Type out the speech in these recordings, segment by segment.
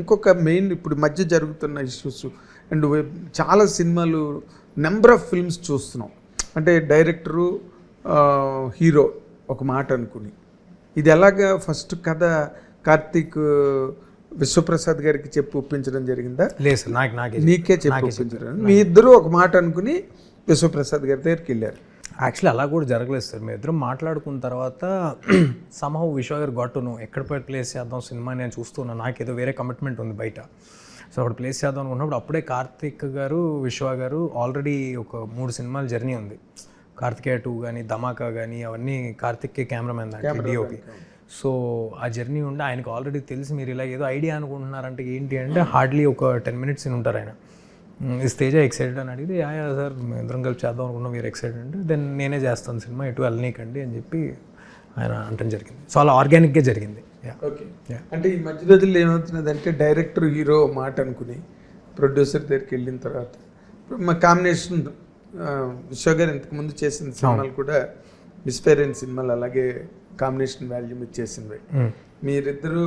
ఇంకొక మెయిన్ ఇప్పుడు మధ్య జరుగుతున్న ఇష్యూస్. అండ్ చాలా సినిమాలు నెంబర్ ఆఫ్ ఫిల్మ్స్ చూస్తున్నాం. అంటే డైరెక్టరు హీరో ఒక మాట అనుకుని. ఇది ఎలాగా ఫస్ట్ కథ కార్తీక్ విశ్వప్రసాద్ గారికి చెప్పి ఒప్పించడం జరిగిందా? లేదు నాకు నాకే నీకే చెప్పి ఒప్పించడం. మీ ఇద్దరు ఒక మాట అనుకుని విశ్వప్రసాద్ గారి దగ్గరికి వెళ్ళారు. యాక్చువల్లీ అలా కూడా జరగలేదు సార్. మేము ఇద్దరం మాట్లాడుకున్న తర్వాత సమహౌ విశ్వ గారు గట్టును ఎక్కడ పోయి ప్లేస్ చేద్దాం సినిమా నేను చూస్తున్నా నాకేదో వేరే కమిట్మెంట్ ఉంది బయట. సో అక్కడ ప్లేస్ చేద్దాం అనుకున్నప్పుడు అప్పుడే కార్తిక్ గారు విశ్వ గారు ఆల్రెడీ ఒక మూడు సినిమాల జర్నీ ఉంది. కార్తికేయ టూ కానీ ధమాకా కానీ అవన్నీ కార్తిక్కే కెమెరామెన్ దాంట్లో డిఓపి సో ఆ జర్నీ ఉండి ఆయనకు ఆల్రెడీ తెలిసి మీరు ఇలా ఏదో ఐడియా అనుకుంటున్నారంటే ఏంటి అంటే హార్డ్లీ ఒక టెన్ మినిట్స్ ఉంటారు ఆయన. ఇస్ తేజ ఎక్సైటెడ్ అని అడిగితే యా సార్ ఇద్దరం కలిసి చేద్దాం అనుకున్నాం మీరు ఎక్సైటెడ్ అంటే దెన్ నేనే చేస్తాను సినిమా ఎటు వెళ్ళనీకండి అని చెప్పి ఆయన అంటం జరిగింది. సో అలా ఆర్గానిక్గా జరిగింది. యా. ఓకే. అంటే ఈ మధ్య రోజుల్లో ఏమవుతున్నదంటే డైరెక్టర్ హీరో మాట అనుకుని ప్రొడ్యూసర్ దగ్గరికి వెళ్ళిన తర్వాత మా కాంబినేషన్ విశ్వ గారు ఇంతకుముందు చేసిన సినిమాలు కూడా మిస్పేరెన్ సినిమాలు అలాగే కాంబినేషన్ వాల్యూ మీరు చేసినవి మీరిద్దరూ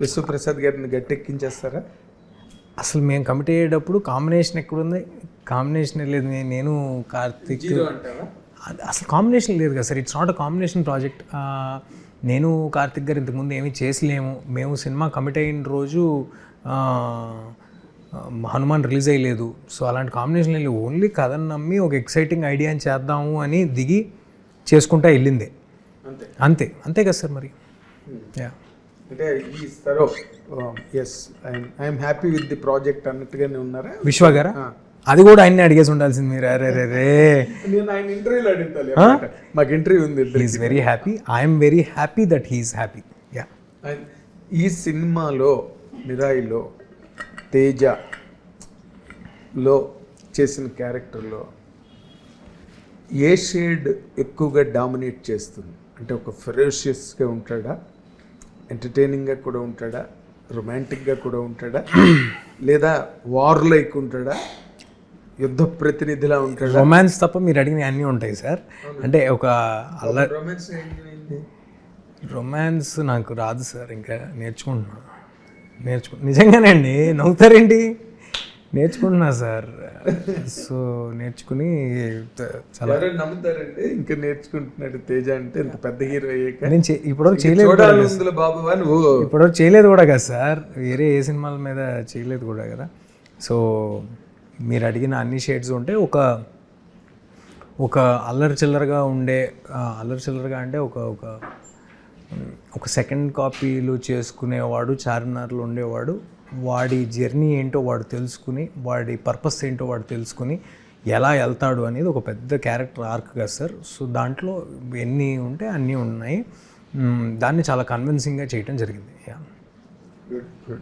విశ్వప్రసాద్ గారిని గట్టెక్కించేస్తారా? అసలు మేము కమిట్ అయ్యేటప్పుడు కాంబినేషన్ ఎక్కడుంది? కాంబినేషన్ లేదు. నేను కార్తిక్ అసలు కాంబినేషన్ లేదు కదా sir. It's not a combination project నేను కార్తిక్ గారు ఇంతకుముందు ఏమీ చేసలేము. మేము సినిమా కమిట్ అయిన రోజు హనుమాన్ రిలీజ్ అయ్యలేదు. సో అలాంటి కాంబినేషన్ లేదు. ఓన్లీ కథను నమ్మి ఒక ఎక్సైటింగ్ ఐడియాని చేద్దాము అని దిగి చేసుకుంటా వెళ్ళిందే. అంతే. అంతే. అంతే కదా సార్ మరి. యా అంటే ఈ ఇస్తారో yes I'm happy with the project అన్నట్టుగానే ఉన్నారా? విశ్వ గారా? అది కూడా ఆయన్ని అడిగేసి ఉండాల్సింది మీరు. అరే రే రే. నేను ఆయన ఇంటర్వ్యూలో అడుగుతాను. మాకు ఇంటర్వ్యూ ఉంది. He's very happy I'm very happy that he's happy yeah ఈ సినిమాలో మిరాయిలో తేజలో చేసిన క్యారెక్టర్లో ఏ షేడ్ ఎక్కువగా డామినేట్ చేస్తుంది? అంటే ఒక ఫెరోషియస్గా ఉంటాడా? ఎంటర్టైనింగ్గా కూడా ఉంటాడా? రొమాంటిక్గా కూడా ఉంటాడా? లేదా వార్ లైక్ ఉంటాడా? యుద్ధ ప్రతినిధిలా ఉంటాడా? రొమాన్స్ తప్ప మీరు అడిగిన అన్నీ ఉంటాయి సార్. అంటే ఒక అల్ల రొమాన్స్ రొమాన్స్ నాకు రాదు సార్ ఇంకా నేర్చుకుంటున్నా. నేర్చుకు నిజంగానే అండి నవ్వుతారేంటి? నేర్చుకుంటున్నా సార్. సో నేర్చుకుని చాలా నమ్ముతారండి? ఇంకా నేర్చుకుంటున్నాడు తేజ అంటే ఇంత పెద్ద హీరో అయ్యాక. నేను ఇప్పటివరకు చేయలేదు బాబు అని ఇప్పటివరకు చేయలేదు కూడా కదా సార్. వేరే ఏ సినిమాల మీద చేయలేదు కూడా కదా. సో మీరు అడిగిన అన్ని షేడ్స్ ఉంటే ఒక ఒక అల్లరి చిల్లరగా ఉండే అల్లరి చిల్లరగా అంటే ఒక ఒక ఒక సెకండ్ కాపీలు చేసుకునేవాడు చార్మినార్లో ఉండేవాడు. వాడి జర్నీ ఏంటో వాడు తెలుసుకుని వాడి పర్పస్ ఏంటో వాడు తెలుసుకుని ఎలా వెళ్తాడు అనేది ఒక పెద్ద క్యారెక్టర్ ఆర్క్ కదా సార్. సో దాంట్లో ఎన్ని ఉంటే అన్నీ ఉన్నాయి. దాన్ని చాలా కన్విన్సింగ్గా చేయటం జరిగింది. యా. గుడ్ గుడ్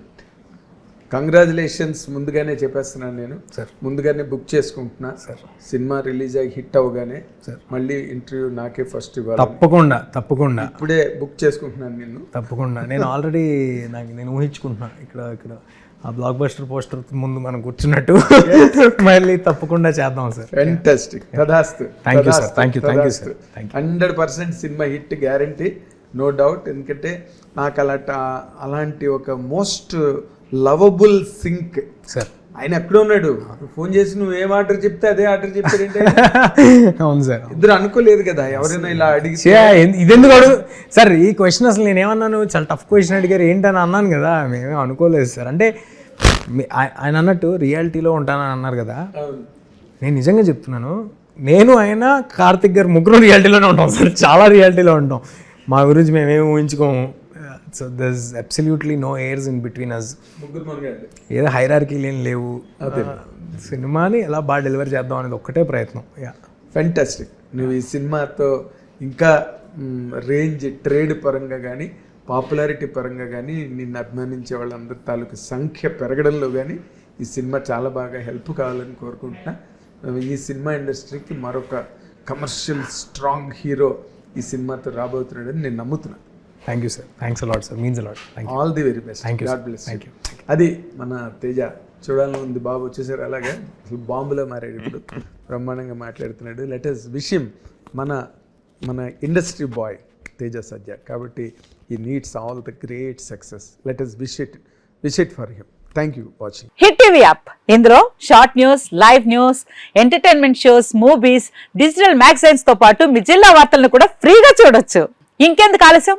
కంగ్రాచులేషన్స్ ముందుగానే చెప్పేస్తున్నాను నేను. సార్ ముందుగానే బుక్ చేసుకుంటున్నా. సార్ సినిమా రిలీజ్ అయ్యి హిట్ అవగానే సార్. మళ్ళీ ఇంటర్వ్యూ నాకే ఫస్ట్ ఇవ్వాలి. తప్పకుండా తప్పకుండా. ఇప్పుడే బుక్ చేసుకుంటున్నాను నిన్ను. తప్పకుండా. నేను ఆల్రెడీ నాకు నేను ఊహించుకుంటున్నా ఇక్కడ ఇక్కడ. ఆ బ్లాక్ బస్టర్ పోస్టర్ ముందు మనం కూర్చున్నట్టు. మళ్ళీ తప్పకుండా చేద్దాం సార్ ఫెంటాస్టిక్ తదాస్తు you, sir. Thank you, thank you, sir. Thank hundred percent cinema hit guarantee no doubt ఎందుకంటే నాకు అలాంటి అలాంటి ఒక మోస్ట్ లవబుల్ సింక్. సార్. ఆయన ఎక్కడ ఉన్నాడు. ఫోన్ చేసి నువ్వు ఏం ఆర్డర్ చెప్తే అదే ఆర్డర్ చెప్పారంటే అవును సార్. ఇద్దరు అనుకోలేదు కదా ఎవరైనా ఇలా అడిగి ఇదెందుకు అడుగు? సార్ ఈ క్వశ్చన్ అసలు నేను ఏమన్నాను? చాలా టఫ్ క్వశ్చన్ అడిగారు. ఏంటని అన్నాను కదా మేమేం అనుకోలేదు సార్. అంటే ఆయన అన్నట్టు రియాలిటీలో ఉంటానని అన్నారు కదా. నేను నిజంగా చెప్తున్నాను నేను ఆయన కార్తిక్ గారు ముగ్గురు రియాలిటీలోనే ఉంటాం సార్. చాలా రియాలిటీలో ఉంటాం. మా గురించి మేమేం ఊహించుకోము. So thus absolutely no airs in between us ఏదో హైరార్కీలు ఏం లేవు. సినిమాని ఎలా బాగా డెలివరీ చేద్దాం అనేది ఒక్కటే ప్రయత్నం. యా ఫెంటాస్టిక్ నువ్వు ఈ సినిమాతో ఇంకా రేంజ్ ట్రేడ్ పరంగా కానీ పాపులారిటీ పరంగా కానీ నిన్ను అభిమానించే వాళ్ళందరి తాలూకు సంఖ్య పెరగడంలో కానీ ఈ సినిమా చాలా బాగా హెల్ప్ కావాలని కోరుకుంటున్నా. ఈ సినిమా ఇండస్ట్రీకి మరొక కమర్షియల్ స్ట్రాంగ్ హీరో ఈ సినిమాతో రాబోతున్నాడని నేను నమ్ముతున్నా. Thank you sir thanks a lot sir means a lot thank you all the very best Thank you, God. Bless Thank you. అది మన తేజ చూడాలని ఉంది. బాబు వచ్చేసారు అలాగే. అసలు బాంబులో మారాడు ఇప్పుడు. బ్రహ్మాండంగా మాట్లాడుతున్నాడు. లెట్ అస్ విషయం మన మన ఇండస్ట్రీ బాయ్ తేజ సజ్జ. కాబట్టి ఈ needs all the great success let us wish it visit for him thank you watching hit TV app ఇందులో short news live news entertainment shows movies digital మ్యాగజైన్స్తో పాటు మీ జిల్లా వార్తలను కూడా ఫ్రీగా చూడొచ్చు. ఇంకెందుకు ఆలస్యం?